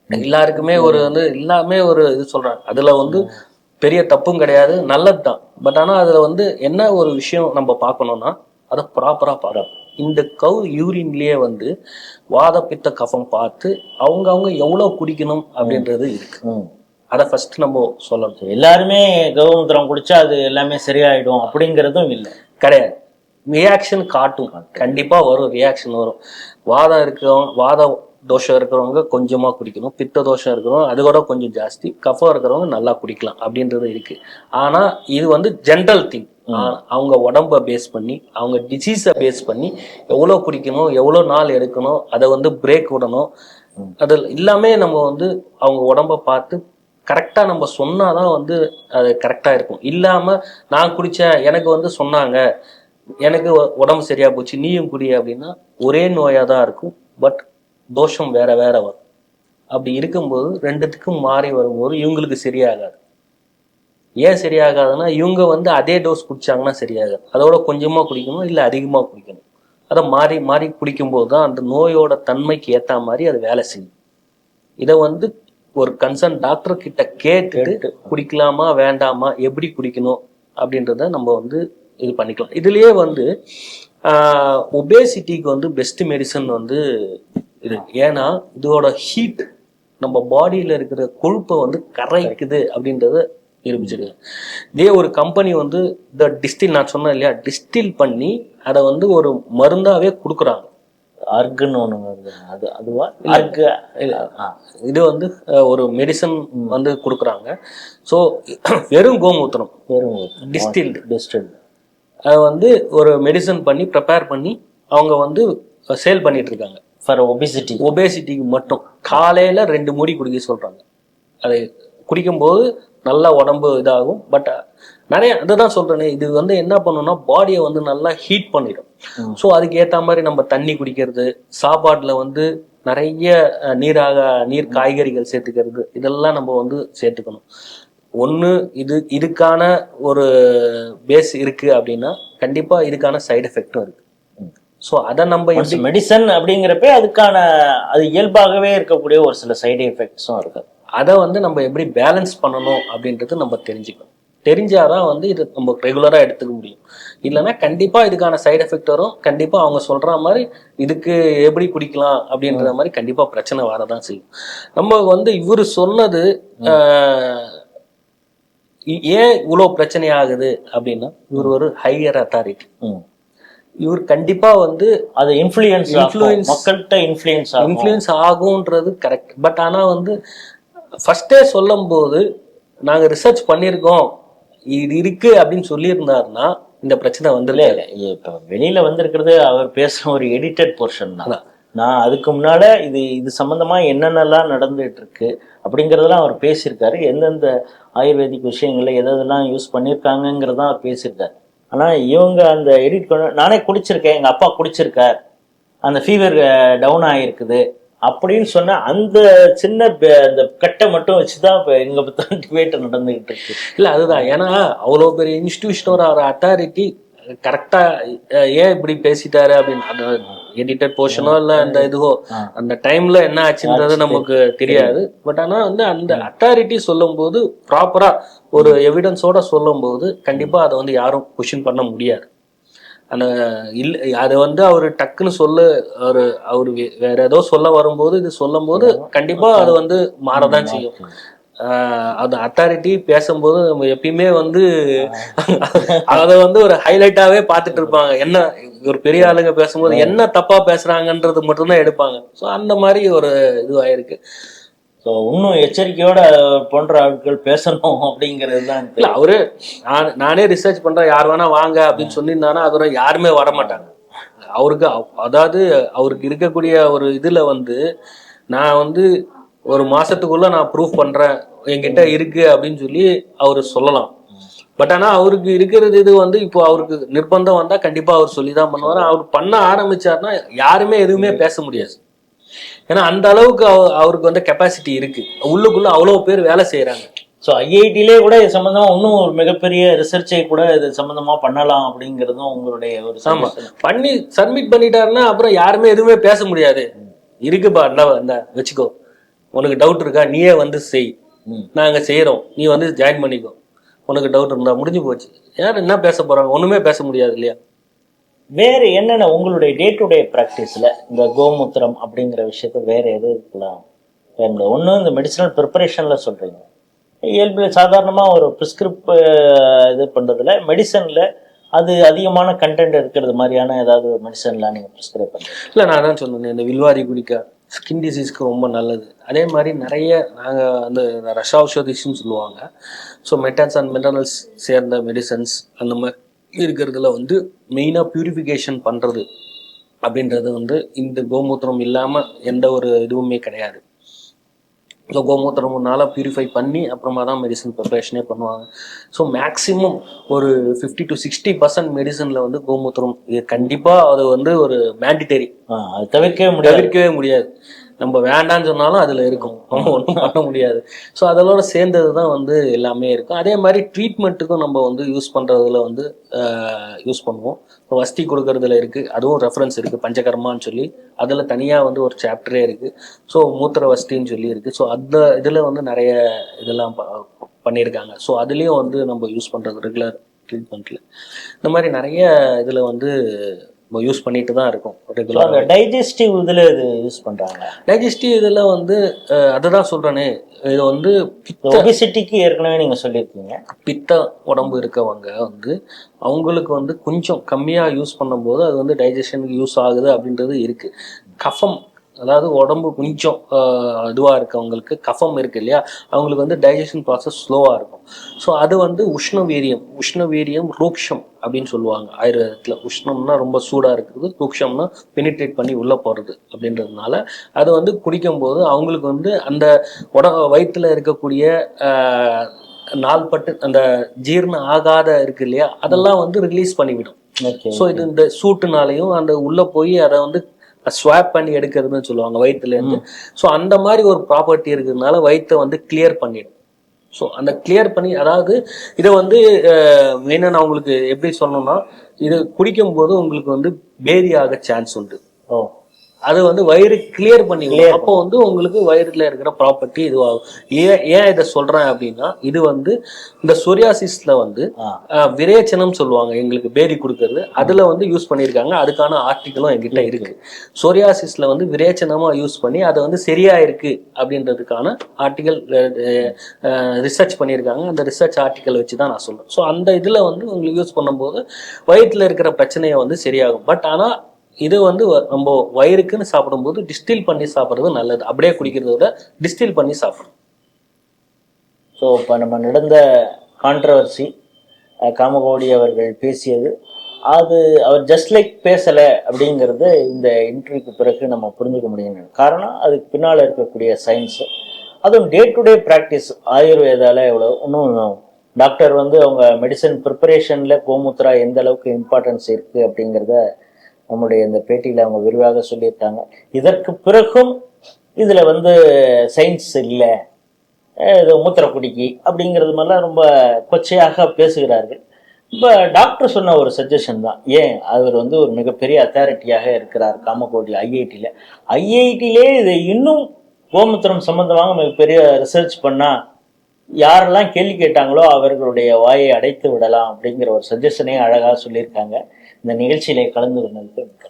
எல்லாருக்குமே ஒரு வந்து எல்லாமே ஒரு இது சொல்றாங்க. அதுல வந்து பெரிய தப்பும் கிடையாது. நல்லதுதான். பட் ஆனா அதுல வந்து என்ன ஒரு விஷயம் நம்ம பார்க்கணும்னா அதை ப்ராப்பரா பார்க்கணும். இந்த கவு யூரின்லயே வந்து வாத பித்த கஃபம் பார்த்து அவங்க அவங்க எவ்வளவு குடிக்கணும் அப்படின்றது இருக்கு. அதை ஃபர்ஸ்ட் நம்ம சொல்லணும். எல்லாருமே கௌமுத்திரம் குடிச்சா அது எல்லாமே சரியாயிடும் அப்படிங்கிறதும் இல்லை. கிடையாது. ரியாக்ஷன் காட்டும். கண்டிப்பா வரும் ரியாக்ஷன் வரும். வாதம் இருக்கிறவங்க வாத தோஷம் இருக்கிறவங்க கொஞ்சமா குடிக்கணும். பித்த தோஷம் இருக்கிறவங்க அது கூட கொஞ்சம் ஜாஸ்தி. கஃபம் இருக்கிறவங்க நல்லா குடிக்கலாம் அப்படின்றது இருக்கு. ஆனா இது வந்து ஜென்ரல் திங் அவங்க உடம்ப பேஸ் பண்ணி அவங்க டிசீஸை பேஸ் பண்ணி எவ்வளோ குடிக்கணும் எவ்வளோ நாள் எடுக்கணும் அதை வந்து பிரேக் விடணும். அது எல்லாமே நம்ம வந்து அவங்க உடம்ப பார்த்து கரெக்டாக நம்ம சொன்னாதான் வந்து அது கரெக்டாக இருக்கும். இல்லாமல் நான் குடித்தேன் எனக்கு வந்து சொன்னாங்க எனக்கு உடம்பு சரியா போச்சு நீயும் குடி அப்படின்னா ஒரே நோயாக தான் இருக்கும் பட் தோஷம் வேற வேற வரும். அப்படி இருக்கும்போது ரெண்டுத்துக்கும் மாறி வரும்போது இவங்களுக்கு சரியாகாது. ஏன் சரியாகாதுன்னா இவங்க வந்து அதே டோஸ் குடிச்சாங்கன்னா சரியாகாது. அதோட கொஞ்சமா குடிக்கணும் இல்லை அதிகமா குடிக்கணும். அதை மாறி மாறி குடிக்கும்போது தான் அந்த நோயோட தன்மைக்கு ஏத்த மாதிரி அது வேலை செய்யும். இதை வந்து ஒரு கன்சர்ன் டாக்டர் கிட்ட கேட்டுட்டு குடிக்கலாமா வேண்டாமா எப்படி குடிக்கணும் அப்படின்றத நம்ம வந்து இது பண்ணிக்கலாம். இதுலயே வந்து ஒபேசிட்டிக்கு வந்து பெஸ்ட் மெடிசன் வந்து இது. ஏன்னா இதோட ஹீட் நம்ம பாடியில இருக்கிற கொழுப்பை வந்து கரைக்குது அப்படின்றத நிரூபிச்சிருக்காங்க. இதே ஒரு கம்பெனி வந்து இந்த டிஸ்டில் நான் சொன்னேன் இல்லையா? டிஸ்டில் பண்ணி அதை வந்து ஒரு மருந்தாவே கொடுக்குறாங்க. அர்க்குன்னு ஒண்ணு வருது. அது அதுவா? அர்க்கு ஆ. இது வந்து ஒரு மெடிசன் வந்து கொடுக்குறாங்க. ஸோ வெறும் கோமூத்திரம். வெறும் டிஸ்டில்டு டிஸ்டில் அதை வந்து ஒரு மெடிசன் பண்ணி ப்ரிப்பேர் பண்ணி அவங்க வந்து சேல் பண்ணிட்டு இருக்காங்க ஃபார் ஒபிசிட்டி ஒபேசிட்டிக்கு மட்டும். காலையில ரெண்டு மூடி குடிக்க சொல்றாங்க. அதை குடிக்கும்போது நல்லா உடம்பு இதாகும். பட் நிறைய அதுதான் சொல்றேனே இது வந்து என்ன பண்ணும்னா பாடியை வந்து நல்லா ஹீட் பண்ணிடும். ஸோ அதுக்கு ஏத்த மாதிரி நம்ம தண்ணி குடிக்கிறது சாப்பாடுல வந்து நிறைய நீராக நீர் காய்கறிகள் சேர்த்துக்கிறது இதெல்லாம் நம்ம வந்து சேர்த்துக்கணும். ஒன்று இது இதுக்கான ஒரு பேஸ் இருக்கு அப்படின்னா கண்டிப்பா இதுக்கான சைடு எஃபெக்டும் இருக்கு. ஸோ அதை நம்ம மெடிசன் அப்படிங்கிறப்ப அதுக்கான அது இயல்பாகவே இருக்கக்கூடிய ஒரு சில சைடு எஃபெக்ட்ஸும் இருக்கு. அதை வந்து நம்ம எப்படி பேலன்ஸ் பண்ணணும் அப்படின்றது நம்ம தெரிஞ்சுக்கணும். தெரிஞ்சாதான் வந்து இது நம்ம ரெகுலரா எடுத்துக்க முடியும். இல்லைன்னா கண்டிப்பா இதுக்கான சைடு எஃபெக்ட் வரும். கண்டிப்பா அவங்க சொல்ற மாதிரி இதுக்கு எப்படி குடிக்கலாம் அப்படின்ற மாதிரி கண்டிப்பா பிரச்சனை வரதான் செய்யும். நம்ம வந்து இவர் சொன்னது ஏன் இவ்வளோ பிரச்சனை ஆகுது அப்படின்னா இவர் ஒரு ஹையர் அத்தாரிட்டி. இவர் கண்டிப்பா வந்து அது இன்ஃப்ளூயன்ஸ் Influence. மக்கள்கிட்ட இன்ஃப்ளூயன்ஸ் இன்ஃப்ளூயன்ஸ் ஆகுன்றது கரெக்ட் பட் ஆனா வந்து ஃபர்ஸ்டே சொல்லும்போது நாங்க ரிசர்ச் பண்ணியிருக்கோம். இது இருக்கு அப்படின்னு சொல்லியிருந்தாருன்னா இந்த பிரச்சனை வந்து இல்ல. இல்ல இப்ப வெளியில வந்திருக்கிறது அவர் பேசுற ஒரு எடிட்டட் போர்ஷன் தான். நான் அதுக்கு முன்னால இது இது சம்பந்தமா என்னென்னலாம் நடந்துட்டு இருக்கு அப்படிங்கறதெல்லாம் அவர் பேசியிருக்காரு. எந்தெந்த ஆயுர்வேதிக் விஷயங்கள்ல எதெல்லாம் யூஸ் பண்ணியிருக்காங்கங்கிறதான் அவர் பேசியிருக்காரு. ஆனா இவங்க அந்த எடிட் பண்ண நானே குடிச்சிருக்கேன் எங்க அப்பா குடிச்சிருக்கார். அந்த ஃபீவர் டவுன் ஆகிருக்குது அப்படின்னு சொன்ன அந்த சின்ன அந்த கட்டை மட்டும் வச்சுதான் இப்ப எங்க டிபேட் நடந்துகிட்டு இருக்கு. இல்ல அதுதான். ஏன்னா அவ்வளோ பெரிய இன்ஸ்டிடியூஷன் ஒரு அத்தாரிட்டி கரெக்டா ஏன் இப்படி பேசிட்டாரு அப்படின்னு அந்த எடிட்டட் போர்ஷனோ இல்ல அந்த இதுவோ. அந்த டைம்ல என்ன ஆச்சுன்றது நமக்கு தெரியாது. பட் ஆனா வந்து அந்த அத்தாரிட்டி சொல்லும்போது ப்ராப்பரா ஒரு எவிடன்ஸோட சொல்லும்போது கண்டிப்பா அதை வந்து யாரும் கொஷின் பண்ண முடியாது. அந்த இல்ல அதை வந்து அவர் டக்குன்னு சொல்ல அவரு அவரு வேற ஏதோ சொல்ல வரும்போது இது சொல்லும்போது கண்டிப்பா அது வந்து மாறதான் செய்யும். ஆஹ் அந்த அத்தாரிட்டி பேசும்போது நம்ம எப்பயுமே வந்து அதை வந்து ஒரு ஹைலைட்டாவே பார்த்துட்டு இருப்பாங்க. என்ன ஒரு பெரிய ஆளுங்க பேசும்போது என்ன தப்பா பேசுறாங்கன்றது மட்டும்தான் எடுப்பாங்க. ஸோ அந்த மாதிரி ஒரு இதுவாயிருக்கு. ஸோ இன்னும் எச்சரிக்கையோட போன்ற ஆட்கள் பேசணும் அப்படிங்கிறது தான் இல்ல அவரு நான் நானே ரிசர்ச் பண்றேன் யார் வேணா வாங்க அப்படின்னு சொல்லியிருந்தானா அதோட யாருமே வர மாட்டாங்க. அவருக்கு அவ்- அதாவது அவருக்கு இருக்கக்கூடிய ஒரு இதுல வந்து நான் வந்து ஒரு மாசத்துக்குள்ள நான் ப்ரூஃப் பண்றேன் என்கிட்ட இருக்கு அப்படின்னு சொல்லி அவர் சொல்லலாம். பட் ஆனா அவருக்கு இருக்கிறது இது வந்து இப்போ அவருக்கு நிர்பந்தம் வந்தா கண்டிப்பா அவர் சொல்லி தான் பண்ணுவார் அவர் பண்ண ஆரம்பிச்சாருன்னா யாருமே எதுவுமே பேச முடியாது. ஏன்னா அந்த அளவுக்கு அவ- அவருக்கு வந்து கெப்பாசிட்டி இருக்கு. உள்ளுக்குள்ள அவ்வளோ பேர் வேலை செய்யறாங்க ஸோ ஐஐடிலே கூட இது சம்பந்தமா இன்னும் ஒரு மிகப்பெரிய ரிசர்ச்சை கூட இது சம்பந்தமா பண்ணலாம் அப்படிங்கிறதும் உங்களுடைய ஒரு ஆமா. suggestion. பண்ணி சப்மிட் பண்ணிட்டாருன்னா அப்புறம் யாருமே எதுவுமே பேச முடியாது. இருக்குப்பா இந்த வச்சுக்கோ. உனக்கு டவுட் இருக்கா? நீயே வந்து செய். ம். நாங்க செய்யறோம் நீ வந்து ஜாயின் பண்ணிக்கோ. உனக்கு டவுட் இருந்தா முடிஞ்சு போச்சு. யார் என்ன பேச போறாங்க? ஒண்ணுமே பேச முடியாது இல்லையா? வேற என்னென்ன உங்களுடைய டே டு டே ப்ராக்டிஸில் இந்த கோமூத்திரம் அப்படிங்கிற விஷயத்த வேற எது இருக்கலாம்? ஒன்று இந்த மெடிசனல் ப்ரிப்பரேஷனில் சொல்கிறீங்க இயல்பில் சாதாரணமாக ஒரு ப்ரிஸ்கிரிப் இது பண்ணுறதுல மெடிசனில் அது அதிகமான கண்டென்ட் இருக்கிறது மாதிரியான ஏதாவது மெடிசன்லாம் நீங்கள் ப்ரிஸ்கிரைப் பண்ணுறீங்க இல்லை நான் தான் சொன்னேன் இந்த வில்வாரி குடிக்கா ஸ்கின் டிசீஸ்க்கு ரொம்ப நல்லது. அதே மாதிரி நிறைய நாங்கள் அந்த ரஷா ஔஷதிஸ்ன்னு சொல்லுவாங்க. ஸோ மெட்டன்ஸ் அண்ட் மினரல்ஸ் சேர்ந்த மெடிசன்ஸ் அந்த மாதிரி இருக்கிறதுல வந்து மெயினாக பியூரிஃபிகேஷன் பண்ணுறது அப்படின்றது வந்து இந்த கோமூத்திரம் இல்லாமல் எந்த ஒரு இதுவுமே கிடையாது. ஸோ கோமூத்திரம்னால பியூரிஃபை பண்ணி அப்புறமா தான் மெடிசன் ப்ரிப்பரேஷனே பண்ணுவாங்க. ஸோ மேக்ஸிமம் ஒரு ஃபிஃப்டி டு சிக்ஸ்டி பர்சன்ட் மெடிசனில் வந்து கோமூத்திரம் இது கண்டிப்பாக அது வந்து ஒரு மேண்டிட்டரி அது தவிர்க்கவே முடியாது. தவிர்க்கவே முடியாது. நம்ம வேண்டாம்னு சொன்னாலும் அதில் இருக்கும். ஒன்றும் பண்ண முடியாது. ஸோ அதோட சேர்ந்தது தான் வந்து எல்லாமே இருக்கும். அதே மாதிரி ட்ரீட்மெண்ட்டுக்கும் நம்ம வந்து யூஸ் பண்ணுறதுல வந்து யூஸ் பண்ணுவோம். இப்போ வஸ்தி கொடுக்கறதுல இருக்குது அதுவும் ரெஃபரன்ஸ் இருக்குது பஞ்சகர்மான்னு சொல்லி. அதில் தனியாக வந்து ஒரு சாப்டரே இருக்குது ஸோ மூத்திர வஸ்தின்னு சொல்லி இருக்குது ஸோ அந்த இதில் வந்து நிறைய இதெல்லாம் பண்ணியிருக்காங்க. ஸோ அதுலேயும் வந்து நம்ம யூஸ் பண்ணுறது ரெகுலர் ட்ரீட்மெண்ட்டில் இந்த மாதிரி நிறைய இதில் வந்து நம்ம யூஸ் பண்ணிட்டு தான் இருக்கோம். So, ரெகுலர் அந்த டைஜஸ்டிவ் இதில் இது யூஸ் பண்ணுறாங்க டைஜஸ்டிவ் இதில் வந்து அதுதான் சொல்கிறேனே இது வந்து ஒபிசிட்டிக்கு ஏற்கனவே நீங்கள் சொல்லியிருக்கீங்க. பித்த உடம்பு இருக்கவங்க வந்து அவங்களுக்கு வந்து கொஞ்சம் கம்மியாக யூஸ் பண்ணும்போது அது வந்து டைஜஷனுக்கு யூஸ் ஆகுது அப்படின்றது இருக்குது கஃபம் அதாவது உடம்பு கொஞ்சம் இதுவாக இருக்கவங்களுக்கு கஃபம் இருக்கு இல்லையா? அவங்களுக்கு வந்து டைஜஷன் ப்ராசஸ் ஸ்லோவாக இருக்கும். ஸோ அது வந்து உஷ்ண வீரியம் உஷ்ண வீரியம் ரூக்ஷம் அப்படின்னு சொல்லுவாங்க. ஆயுர்வேதத்தில் உஷ்ணம்னா ரொம்ப சூடாக இருக்குது ரூக்ஷம்னா பெனிட்ரேட் பண்ணி உள்ளே போகிறது அப்படின்றதுனால அது வந்து குடிக்கும்போது அவங்களுக்கு வந்து அந்த உட வயிற்றில் இருக்கக்கூடிய நாள்பட்டு அந்த ஜீரணம் ஆகாத இருக்கு இல்லையா? அதெல்லாம் வந்து ரிலீஸ் பண்ணிவிடும். ஸோ இது இந்த சூட்டுனாலையும் அந்த உள்ள போய் அதை வந்து ஸ்வாப் பண்ணி எடுக்கிறதுன்னு சொல்லுவாங்க வயிற்றுல இருந்து. ஸோ அந்த மாதிரி ஒரு ப்ராப்பர்ட்டி இருக்கிறதுனால வயிற்றை வந்து கிளியர் பண்ணிடும். ஸோ அந்த கிளியர் பண்ணி அதாவது இதை வந்து மெயினாக நான் உங்களுக்கு எப்படி சொல்லணும்னா இது குடிக்கும்போது உங்களுக்கு வந்து பேதி ஆக சான்ஸ் உண்டு. ஓ. அது வந்து வயிறு கிளியர் பண்ணி விடும். அப்போ வந்து உங்களுக்கு வயிறுல இருக்கிற ப்ராப்பர்ட்டி இதுவாகும். ஏன் ஏன் இதை சொல்றேன் அப்படின்னா இது வந்து இந்த சொரியாசிஸ்ல வந்து விரேச்சனம் சொல்லுவாங்க. எங்களுக்கு பேதி கொடுக்கறது. அதுல வந்து யூஸ் பண்ணியிருக்காங்க. அதுக்கான ஆர்டிகளும் என்கிட்ட இருக்கு. சொரியாசிஸ்ல வந்து விரேச்சனமா யூஸ் பண்ணி அதை வந்து சரியா இருக்கு அப்படின்றதுக்கான ஆர்டிகல் ரிசர்ச் பண்ணியிருக்காங்க. அந்த ரிசர்ச் ஆர்டிகல் வச்சு தான் நான் சொல்றேன். ஸோ அந்த இதுல வந்து உங்களுக்கு யூஸ் பண்ணும்போது வயிற்றுல இருக்கிற பிரச்சனையை வந்து சரியாகும். பட் ஆனா இது வந்து வ- நம்ம வயிறுக்குன்னு சாப்பிடும்போது டிஸ்டில் பண்ணி சாப்பிட்றது நல்லது. அப்படியே குடிக்கிறத விட டிஸ்டில் பண்ணி சாப்பிடணும். ஸோ இப்போ நம்ம நடந்த கான்ட்ரவர்சி காமகோடி அவர்கள் பேசியது அது அவர் ஜஸ்ட் லைக் பேசலை அப்படிங்கிறது இந்த இன்டர்வியூக்கு பிறகு நம்ம புரிஞ்சுக்க முடியும். காரணம் அதுக்கு பின்னால் இருக்கக்கூடிய சயின்ஸு அதுவும் டே டு டே ப்ராக்டிஸ் ஆயுர்வேதால எவ்வளோ இன்னும் டாக்டர் வந்து அவங்க மெடிசன் ப்ரிப்பரேஷனில் கோமுத்ரா எந்த அளவுக்கு இம்பார்ட்டன்ஸ் இருக்குது அப்படிங்கிறத நம்முடைய இந்த பேட்டியில் அவங்க விரிவாக சொல்லியிருக்காங்க. இதற்கு பிறகும் இதில் வந்து சயின்ஸ் இல்லை இது மூத்திரக்குடிக்கி அப்படிங்கிறது மாதிரிலாம் ரொம்ப கொச்சையாக பேசுகிறார்கள். இப்போ டாக்டர் சொன்ன ஒரு சஜஷன் தான். ஏன்? அவர் வந்து ஒரு மிகப்பெரிய அத்தாரிட்டியாக இருக்கிறார் காமகோடி ஐஐடியில் ஐஐடியிலே இதை இன்னும் கோமுத்திரம் சம்பந்தமாக மிகப்பெரிய ரிசர்ச் பண்ணால் யாரெல்லாம் கேள்வி கேட்டாங்களோ அவர்களுடைய வாயை அடைத்து விடலாம் அப்படிங்கிற ஒரு சஜஷனே அழகாக சொல்லியிருக்காங்க. இந்த நிகழ்ச்சியிலே கலந்து கொண்டதுக்கு